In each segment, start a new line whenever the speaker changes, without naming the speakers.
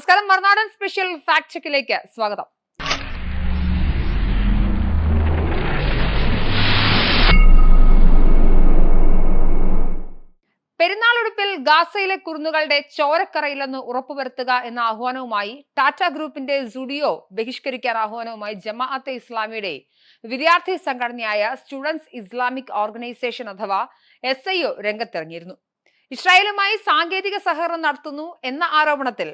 നമസ്കാരം. മറുനാടൻ special fact ചെക്കിലേക്ക് സ്വാഗതം. പെരുന്നാളൊടുപ്പിൽ ഗാസയിലെ കുരുന്നുകളുടെ ചോരക്കറയില്ലെന്ന് ഉറപ്പുവരുത്തുക എന്ന ആഹ്വാനവുമായി ടാറ്റ ഗ്രൂപ്പിന്റെ സുഡിയോ ബഹിഷ്കരിക്കാൻ ആഹ്വാനവുമായി ജമാഅത്തെ ഇസ്ലാമിയുടെ വിദ്യാർത്ഥി സംഘടനയായ സ്റ്റുഡൻസ് ഇസ്ലാമിക് ഓർഗനൈസേഷൻ അഥവാ എസ് ഐ ഒ രംഗത്തിറങ്ങിയിരുന്നു. ഇസ്രായേലുമായി സാങ്കേതിക സഹകരണം നടത്തുന്നു എന്ന ആരോപണത്തിൽ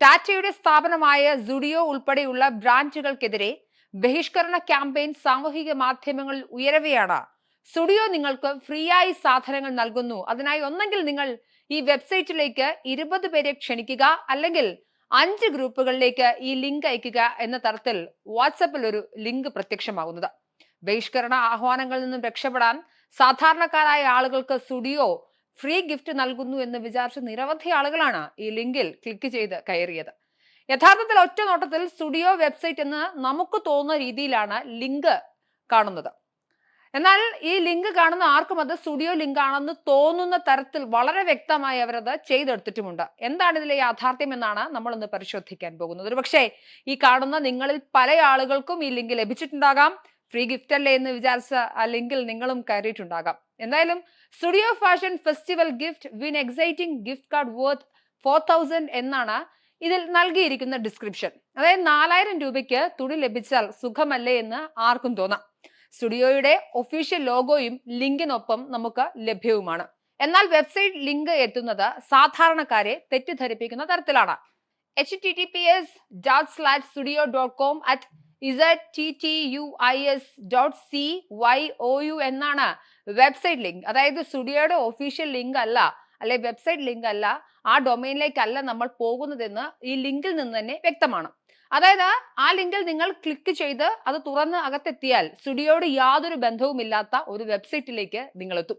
ടാറ്റയുടെ സ്ഥാപനമായ സുഡിയോ ഉൾപ്പെടെയുള്ള ബ്രാൻഡുകൾക്കെതിരെ ബഹിഷ്കരണ ക്യാമ്പയിൻ സാമൂഹിക മാധ്യമങ്ങളിൽ ഉയരവെയാണ്. സുഡിയോ നിങ്ങൾക്ക് ഫ്രീ ആയി സാധനങ്ങൾ നൽകുന്നു. അതിനായി ഒന്നെങ്കിൽ നിങ്ങൾ ഈ വെബ്സൈറ്റിലേക്ക് ഇരുപത് പേരെ ക്ഷണിക്കുക അല്ലെങ്കിൽ അഞ്ച് ഗ്രൂപ്പുകളിലേക്ക് ഈ ലിങ്ക് അയക്കുക എന്ന തരത്തിൽ വാട്സപ്പിൽ ഒരു ലിങ്ക് പ്രത്യക്ഷമാകുന്നത്. ബഹിഷ്കരണ ആഹ്വാനങ്ങളിൽ നിന്നും രക്ഷപ്പെടാൻ സാധാരണക്കാരായ ആളുകൾക്ക് സ്റ്റുഡിയോ ഫ്രീ ഗിഫ്റ്റ് നൽകുന്നു എന്ന് വിചാരിച്ച നിരവധി ആളുകളാണ് ഈ ലിങ്കിൽ ക്ലിക്ക് ചെയ്ത് കയറിയത്. യഥാർത്ഥത്തിൽ ഒറ്റ നോട്ടത്തിൽ സ്റ്റുഡിയോ വെബ്സൈറ്റ് എന്ന് നമുക്ക് തോന്നുന്ന രീതിയിലാണ് ലിങ്ക് കാണുന്നത്. എന്നാൽ ഈ ലിങ്ക് കാണുന്ന ആർക്കും അത് സ്റ്റുഡിയോ ലിങ്ക് ആണെന്ന് തോന്നുന്ന തരത്തിൽ വളരെ വ്യക്തമായി അവരത് ചെയ്തെടുത്തിട്ടുമുണ്ട്. എന്താണ് ഇതിലെ യാഥാർത്ഥ്യം എന്നാണ് നമ്മൾ ഇന്ന് പരിശോധിക്കാൻ പോകുന്നത്. ഒരുപക്ഷെ ഈ കാണുന്ന നിങ്ങളിൽ പല ആളുകൾക്കും ഈ ലിങ്ക് ലഭിച്ചിട്ടുണ്ടാകാം. ഫ്രീ ഗിഫ്റ്റ് അല്ലേ എന്ന് വിചാരിച്ച ആ ലിങ്കിൽ നിങ്ങളും കയറിയിട്ടുണ്ടാകാം. എന്തായാലും studio fashion festival gift win exciting gift card worth four thousand എന്നാണ് ഇതിൽ നൽകിയിരിക്കുന്ന ഡിസ്ക്രിപ്ഷൻ അതായത് നാലായിരം രൂപയ്ക്ക് തുണി ലഭിച്ചാൽ സുഖമല്ലേ എന്ന് ആർക്കും തോന്നാം. സ്റ്റുഡിയോയുടെ ഒഫീഷ്യൽ ലോഗോയും ലിങ്കിനൊപ്പം നമുക്ക് ലഭ്യവുമാണ്. എന്നാൽ വെബ്സൈറ്റ് ലിങ്ക് എത്തുന്നത് സാധാരണക്കാരെ തെറ്റിദ്ധരിപ്പിക്കുന്ന തരത്തിലാണ്. H T T P S dot slash studio dot com at Z T T U I S dot C Y O U എന്നാണ് വെബ്സൈറ്റ് ലിങ്ക് അതായത് സ്റ്റുഡിയോയുടെ ഒഫീഷ്യൽ ലിങ്ക് അല്ല അല്ലെ വെബ്സൈറ്റ് ലിങ്ക് അല്ല ആ ഡൊമൈനിലേക്കല്ല നമ്മൾ പോകുന്നതെന്ന് ഈ ലിങ്കിൽ നിന്ന് തന്നെ വ്യക്തമാണ്. അതായത് ആ ലിങ്കിൽ നിങ്ങൾ ക്ലിക്ക് ചെയ്ത് അത് തുറന്ന് അകത്തെത്തിയാൽ സ്റ്റുഡിയോയോട് യാതൊരു ബന്ധവുമില്ലാത്ത ഒരു വെബ്സൈറ്റിലേക്ക് നിങ്ങൾ എത്തും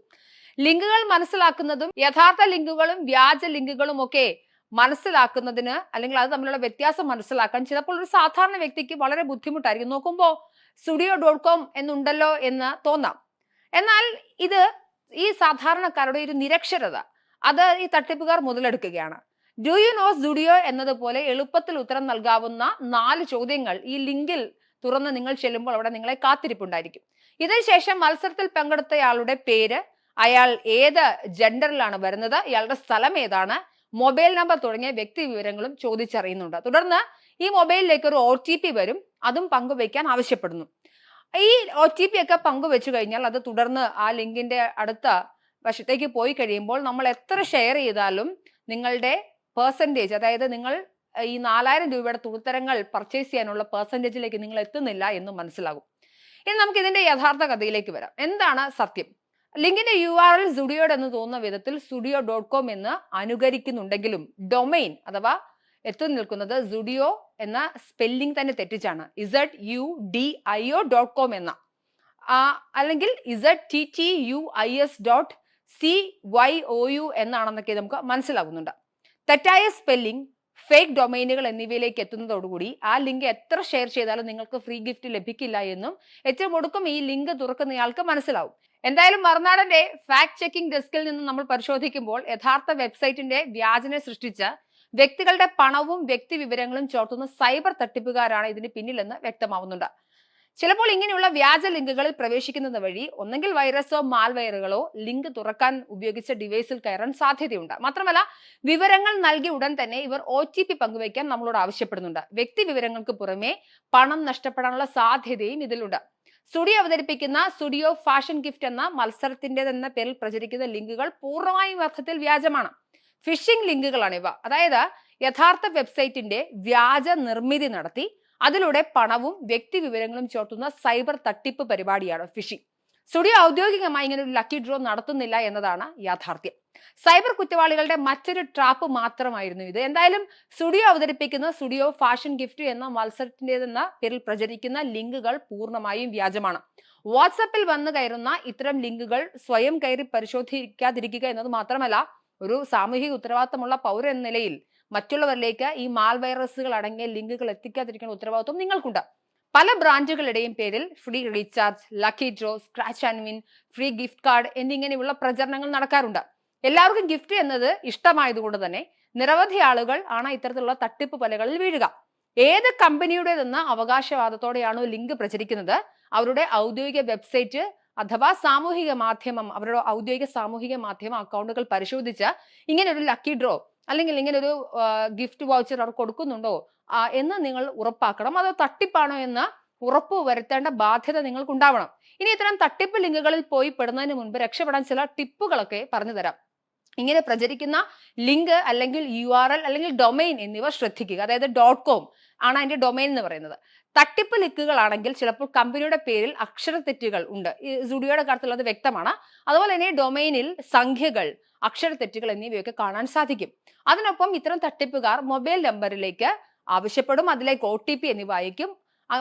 ലിങ്കുകൾ മനസ്സിലാക്കുന്നതും യഥാർത്ഥ ലിങ്കുകളും വ്യാജ ലിങ്കുകളും ഒക്കെ മനസ്സിലാക്കുന്നതിന് അല്ലെങ്കിൽ അത് തമ്മിലുള്ള വ്യത്യാസം മനസ്സിലാക്കാൻ ചിലപ്പോൾ ഒരു സാധാരണ വ്യക്തിക്ക് വളരെ ബുദ്ധിമുട്ടായിരിക്കും. നോക്കുമ്പോൾ സ്റ്റുഡിയോ ഡോട്ട് കോം എന്നുണ്ടല്ലോ എന്ന് തോന്നാം. എന്നാൽ ഇത് ഈ സാധാരണക്കാരുടെ ഒരു നിരക്ഷരത. അത് ഈ തട്ടിപ്പുകാർ മുതലെടുക്കുകയാണ്. ഡു യു നോ സ്റ്റുഡിയോ എന്നതുപോലെ എളുപ്പത്തിൽ ഉത്തരം നൽകാവുന്ന നാല് ചോദ്യങ്ങൾ ഈ ലിങ്കിൽ തുറന്ന് നിങ്ങൾ ചെല്ലുമ്പോൾ അവിടെ നിങ്ങളെ കാത്തിരിപ്പുണ്ടായിരിക്കും. ഇതിനുശേഷം മത്സരത്തിൽ പങ്കെടുത്തയാളുടെ പേര് അയാൾ ഏത് ജെൻഡറിലാണ് വരുന്നത് ഇയാളുടെ സ്ഥലം ഏതാണ് മൊബൈൽ നമ്പർ തുടങ്ങിയ വ്യക്തി വിവരങ്ങളും ചോദിച്ചറിയുന്നുണ്ട്. തുടർന്ന് ഈ മൊബൈലിലേക്ക് ഒരു ഒ ടി പി വരും. അതും പങ്കുവയ്ക്കാൻ ആവശ്യപ്പെടുന്നു. ഈ ഒ ടി പി ഒക്കെ പങ്കുവെച്ചു കഴിഞ്ഞാൽ അത് തുടർന്ന് ആ ലിങ്കിന്റെ അടുത്ത വശത്തേക്ക് പോയി കഴിയുമ്പോൾ നമ്മൾ എത്ര ഷെയർ ചെയ്താലും നിങ്ങളുടെ പേഴ്സന്റേജ് അതായത് നിങ്ങൾ ഈ നാലായിരം രൂപയുടെ തുണിത്തരങ്ങൾ പർച്ചേസ് ചെയ്യാനുള്ള പെർസെന്റേജിലേക്ക് നിങ്ങൾ എത്തുന്നില്ല എന്ന് മനസ്സിലാകും. ഇനി നമുക്ക് ഇതിന്റെ യഥാർത്ഥ കഥയിലേക്ക് വരാം. എന്താണ് സത്യം? ലിങ്കിന്റെ യു ആർ എൽ സുഡിയോഡ് എന്ന് തോന്നുന്ന വിധത്തിൽ സുഡിയോ ഡോട്ട് കോം എന്ന് അനുകരിക്കുന്നുണ്ടെങ്കിലും ഡൊമൈൻ അഥവാ എത്തി നിൽക്കുന്നത് സുഡിയോ എന്ന സ്പെല്ലിംഗ് തന്നെ തെറ്റിച്ചാണ്. Z U D I O dot com എന്ന. അല്ലെങ്കിൽ Z T T U I S dot C Y O U എന്നാണെന്നൊക്കെ നമുക്ക് മനസ്സിലാകുന്നുണ്ട് തെറ്റായ സ്പെല്ലിംഗ് ഫേക്ക് ഡൊമൈനുകൾ എന്നിവയിലേക്ക് എത്തുന്നതോടുകൂടി ആ ലിങ്ക് എത്ര ഷെയർ ചെയ്താലും നിങ്ങൾക്ക് ഫ്രീ ഗിഫ്റ്റ് ലഭിക്കില്ല എന്നും ഏറ്റവും ഒടുക്കം ഈ ലിങ്ക് തുറക്കുന്നയാൾക്ക് മനസ്സിലാവും. എന്തായാലും മറുനാടന്റെ ഫാക്ട് ചെക്കിംഗ് ഡെസ്കിൽ നിന്ന് നമ്മൾ പരിശോധിക്കുമ്പോൾ യഥാർത്ഥ വെബ്സൈറ്റിന്റെ വ്യാജനെ സൃഷ്ടിച്ച വ്യക്തികളുടെ പണവും വ്യക്തി വിവരങ്ങളും ചോർത്തുന്ന സൈബർ തട്ടിപ്പുകാരാണ് ഇതിന് പിന്നിലെന്ന് വ്യക്തമാവുന്നുണ്ട്. ചിലപ്പോൾ ഇങ്ങനെയുള്ള വ്യാജ ലിങ്കുകളിൽ പ്രവേശിക്കുന്നത് വഴി ഒന്നെങ്കിൽ വൈറസോ മാൽവയറുകളോ ലിങ്ക് തുറക്കാൻ ഉപയോഗിച്ച ഡിവൈസിൽ കയറാൻ സാധ്യതയുണ്ട്. മാത്രമല്ല വിവരങ്ങൾ നൽകിയ ഉടൻ തന്നെ ഇവർ ഒ ടി പി പങ്കുവയ്ക്കാൻ നമ്മളോട് ആവശ്യപ്പെടുന്നുണ്ട്. വ്യക്തി വിവരങ്ങൾക്ക് പുറമെ പണം നഷ്ടപ്പെടാനുള്ള സാധ്യതയും ഇതിലുണ്ട്. സ്റ്റുഡിയോ അവതരിപ്പിക്കുന്ന സ്റ്റുഡിയോ ഫാഷൻ ഗിഫ്റ്റ് എന്ന മത്സരത്തിന്റെതെന്ന പേരിൽ പ്രചരിക്കുന്ന ലിങ്കുകൾ പൂർണമായും അർത്ഥത്തിൽ വ്യാജമാണ്. ഫിഷിംഗ് ലിങ്കുകളാണ് ഇവ. അതായത് യഥാർത്ഥ വെബ്സൈറ്റിന്റെ വ്യാജ നിർമ്മിതി നടത്തി അതിലൂടെ പണവും വ്യക്തി വിവരങ്ങളും ചോർത്തുന്ന സൈബർ തട്ടിപ്പ് പരിപാടിയാണ് ഫിഷിംഗ് സ്റ്റുഡിയോ ഔദ്യോഗികമായി ഇങ്ങനെ ഒരു ലക്കി ഡ്രോ നടത്തുന്നില്ല എന്നതാണ് യാഥാർത്ഥ്യം. സൈബർ കുറ്റവാളികളുടെ മറ്റൊരു ട്രാപ്പ് മാത്രമായിരുന്നു ഇത്. എന്തായാലും സ്റ്റുഡിയോ അവതരിപ്പിക്കുന്ന സ്റ്റുഡിയോ ഫാഷൻ ഗിഫ്റ്റ് എന്ന മത്സരത്തിന്റെതെന്ന പേരിൽ പ്രചരിക്കുന്ന ലിങ്കുകൾ പൂർണമായും വ്യാജമാണ്. വാട്സപ്പിൽ വന്നു കയറുന്ന ഇത്തരം ലിങ്കുകൾ സ്വയം കയറി പരിശോധിക്കാതിരിക്കുക എന്നത് മാത്രമല്ല ഒരു സാമൂഹിക ഉത്തരവാദിത്തമുള്ള പൗരൻ നിലയിൽ മറ്റുള്ളവരിലേക്ക് ഈ മാൽ വൈറസുകൾ അടങ്ങിയ ലിങ്കുകൾ എത്തിക്കാതിരിക്കുന്ന ഉത്തരവാദിത്വം നിങ്ങൾക്കുണ്ട്. പല ബ്രാൻഡുകളുടെയും പേരിൽ free recharge lucky draw scratch and win free gift card എന്നിങ്ങനെയുള്ള പ്രചരണങ്ങൾ നടക്കാറുണ്ട്. എല്ലാവർക്കും ഗിഫ്റ്റ് എന്നത് ഇഷ്ടമായതുകൊണ്ട് തന്നെ നിരവധി ആളുകൾ ആണ് ഇത്തരത്തിലുള്ള തട്ടിപ്പ് പലകളിൽ വീഴുക. ഏത് കമ്പനിയുടേതെന്ന അവകാശവാദത്തോടെയാണോ ലിങ്ക് പ്രചരിക്കുന്നത്. അവരുടെ ഔദ്യോഗിക വെബ്സൈറ്റ് അഥവാ സാമൂഹിക മാധ്യമം അവരുടെ ഔദ്യോഗിക സാമൂഹിക മാധ്യമ അക്കൗണ്ടുകൾ പരിശോധിച്ച് ഇങ്ങനെ ഒരു ലക്കി ഡ്രോ അല്ലെങ്കിൽ ഇങ്ങനെ ഒരു ഗിഫ്റ്റ് വൗച്ചർ അവർ കൊടുക്കുന്നുണ്ടോ? എന്ന് നിങ്ങൾ ഉറപ്പാക്കണം. അത് തട്ടിപ്പാണോ എന്ന് ഉറപ്പ് വരുത്തേണ്ട ബാധ്യത നിങ്ങൾക്ക് ഉണ്ടാവണം ഇനി ഇത്തരം തട്ടിപ്പ് ലിങ്കുകളിൽ പോയി പെടുന്നതിന് മുൻപ് രക്ഷപ്പെടാൻ ചില ടിപ്പുകളൊക്കെ പറഞ്ഞു തരാം. ഇങ്ങനെ പ്രചരിക്കുന്ന ലിങ്ക് അല്ലെങ്കിൽ യു ആർ എൽ അല്ലെങ്കിൽ ഡൊമൈൻ എന്നിവ ശ്രദ്ധിക്കുക. അതായത് ഡോട്ട് കോം ആണ് അതിന്റെ ഡൊമൈൻ എന്ന് പറയുന്നത്. തട്ടിപ്പ് ലിക്കുകളാണെങ്കിൽ ചിലപ്പോൾ കമ്പനിയുടെ പേരിൽ അക്ഷരത്തെറ്റുകൾ ഉണ്ട്. സുഡിയോയുടെ കാര്യത്തിൽ വ്യക്തമാണ്. അതുപോലെ തന്നെ ഡൊമൈനിൽ സംഖ്യകൾ അക്ഷരത്തെറ്റുകൾ എന്നിവയൊക്കെ കാണാൻ സാധിക്കും. അതിനൊപ്പം ഇത്തരം തട്ടിപ്പുകാർ മൊബൈൽ നമ്പറിലേക്ക് ആവശ്യപ്പെടും. അതിലേക്ക് ഒ ടി പി എന്നിവ അയക്കും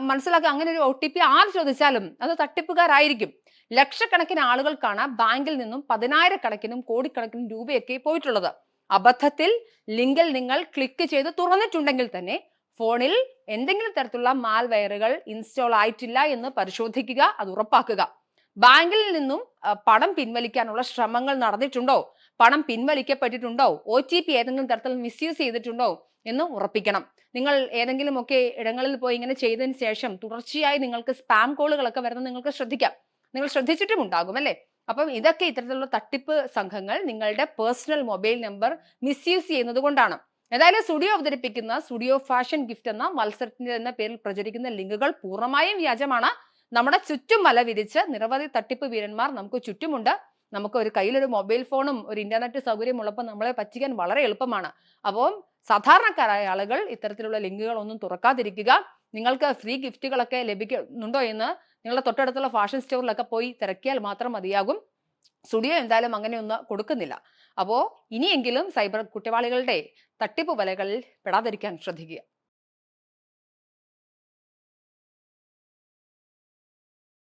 മനസ്സിലാക്കുക അങ്ങനെ ഒരു ഒ ടി പി ആര് ചോദിച്ചാലും അത് തട്ടിപ്പുകാരായിരിക്കും. ലക്ഷക്കണക്കിന് ആളുകൾക്കാണ് ബാങ്കിൽ നിന്നും പതിനായിരക്കണക്കിനും കോടിക്കണക്കിനും രൂപയൊക്കെ പോയിട്ടുള്ളത്. അബദ്ധത്തിൽ ലിങ്കിൽ നിങ്ങൾ ക്ലിക്ക് ചെയ്ത് തുറന്നിട്ടുണ്ടെങ്കിൽ തന്നെ ഫോണിൽ എന്തെങ്കിലും തരത്തിലുള്ള മാൽവെയറുകൾ ഇൻസ്റ്റാൾ ആയിട്ടില്ല എന്ന് പരിശോധിക്കുക അത് ഉറപ്പാക്കുക. ബാങ്കിൽ നിന്നും പണം പിൻവലിക്കാനുള്ള ശ്രമങ്ങൾ നടന്നിട്ടുണ്ടോ? പണം പിൻവലിക്കപ്പെട്ടിട്ടുണ്ടോ? ഒ ടി പി ഏതെങ്കിലും തരത്തിൽ മിസ്യൂസ് ചെയ്തിട്ടുണ്ടോ എന്ന് ഉറപ്പിക്കണം. നിങ്ങൾ ഏതെങ്കിലുമൊക്കെ ഇടങ്ങളിൽ പോയി ഇങ്ങനെ ചെയ്തതിന് ശേഷം തുടർച്ചയായി നിങ്ങൾക്ക് സ്പാം കോളുകളൊക്കെ വരുന്നത് നിങ്ങൾക്ക് ശ്രദ്ധിക്കാം. നിങ്ങൾ ശ്രദ്ധിച്ചിട്ടും ഉണ്ടാകും അല്ലേ? അപ്പം ഇതൊക്കെ ഇത്തരത്തിലുള്ള തട്ടിപ്പ് സംഘങ്ങൾ നിങ്ങളുടെ പേഴ്സണൽ മൊബൈൽ നമ്പർ മിസ്യൂസ് ചെയ്യുന്നത് കൊണ്ടാണ്. ഏതായാലും സ്റ്റുഡിയോ അവതരിപ്പിക്കുന്ന സ്റ്റുഡിയോ ഫാഷൻ ഗിഫ്റ്റ് എന്ന മത്സരത്തിന്റെ എന്ന പേരിൽ പ്രചരിക്കുന്ന ലിങ്കുകൾ പൂർണമായും വ്യാജമാണ്. നമ്മുടെ ചുറ്റും മല വിരിച്ച് നിരവധി തട്ടിപ്പ് വീരന്മാർ നമുക്ക് ചുറ്റുമുണ്ട്. നമുക്ക് ഒരു കയ്യിലൊരു മൊബൈൽ ഫോണും ഒരു ഇന്റർനെറ്റ് സൗകര്യം ഉള്ളപ്പോൾ നമ്മളെ പറ്റിക്കാൻ വളരെ എളുപ്പമാണ്. അപ്പോൾ സാധാരണക്കാരായ ആളുകൾ ഇത്തരത്തിലുള്ള ലിങ്കുകൾ ഒന്നും തുറക്കാതിരിക്കുക. നിങ്ങൾക്ക് ഫ്രീ ഗിഫ്റ്റുകളൊക്കെ ലഭിക്കുന്നുണ്ടോ എന്ന് നിങ്ങളുടെ തൊട്ടടുത്തുള്ള ഫാഷൻ സ്റ്റോറിലൊക്കെ പോയി തിരക്കിയാൽ മാത്രം മതിയാകും. സ്റ്റുഡിയോ എന്തായാലും അങ്ങനെയൊന്നും കൊടുക്കുന്നില്ല. അപ്പോൾ ഇനിയെങ്കിലും സൈബർ കുറ്റവാളികളുടെ തട്ടിപ്പ് വലകളിൽ പെടാതിരിക്കാൻ ശ്രദ്ധിക്കുക.